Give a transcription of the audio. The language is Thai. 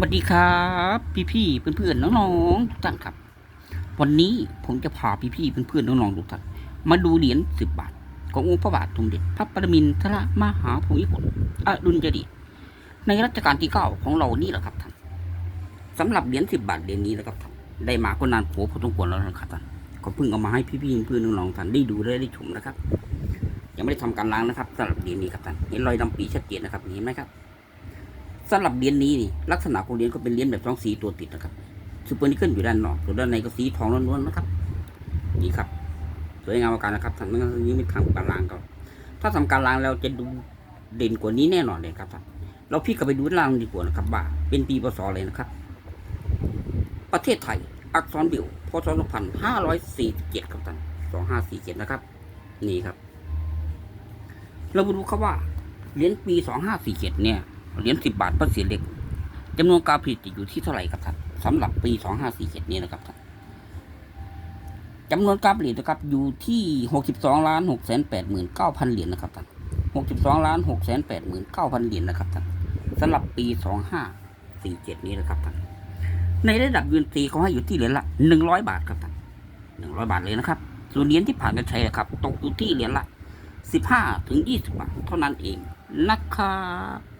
สวัสดีครับ พี่พี่ๆเพื่อนๆน้องๆทุกท่านครับ วันนี้ผมจะพาพี่พี่ๆเพื่อนๆน้องๆทุกท่านมาดูเหรียญสิบบาท ขององค์พระบาทสมเด็จพระปรมินทรมหาภูมิพลอดุลยเดชในรัชกาลที่เก้าของเรานี่แหละครับท่านสำหรับเหรียญสิบบาทเหรียญนี้นะครับท่านได้มาก็นานโผพอสมควรแล้วนะครับท่านก็เพิ่งเอามาให้พี่พี่ๆเพื่อนๆน้องๆท่านได้ดูและได้ชมนะครับ ยังไม่ได้ทำการล้างนะครับสำหรับเหรียญนี้ครับท่านเห็นรอยดำปีชัดเจนนะครับเห็นไหมครับ สำหรับเหรียญนี้นี่ลักษณะของเหรียญก็เป็นเหรียญแบบสองสีตัวติดนะครับซูเปอร์นิเกิลอยู่ด้านนอกส่วนด้านในก็สีทองล้วนๆนะครับ นี่ครับสวยงามมาการนะครับทางนนี้ไม่ทำการล้างก็ถ้าทำการล้างแล้วจะดูเด่นกว่านี้แน่นอนเลยครับท่านเราพี่ก็ไปดูด้านล่างดีกว่านะครับว่าเป็นปีพศอะไรนะครับ ประเทศไทย อักษรบิวพศ2547ครับท่าน2547นะครับ นี่ครับ เรามาดูครับว่าเหรียญปี2547เนี่ย เหรียญสิบบาทพระเศียรเหล็กจำนวนการผลิตจะอยู่ที่เท่าไหร่ครับท่านสำหรับปีสองห้าสี่เจ็ดนี้นะครับท่านจำนวนการผลิตนะครับอยู่ที่หกสิบสองล้านหกแสนแปดหมื่นเก้าพันเหรียญนะครับท่านหกสิบสองล้านหกแสนแปดหมื่นเก้าพันเหรียญนะครับท่านสำหรับปีสองห้าสี่เจ็ดนี้นะครับท่านในระดับยูนซีเขาให้อยู่ที่เหรียญละหนึ่งร้อยบาทครับท่านหนึ่งร้อยบาทเลยนะครับส่วนเหรียญที่ผ่านการใช้นะครับตกอยู่ที่เหรียญละสิบห้าถึงยี่สิบบาทเท่านั้นเองนะครับ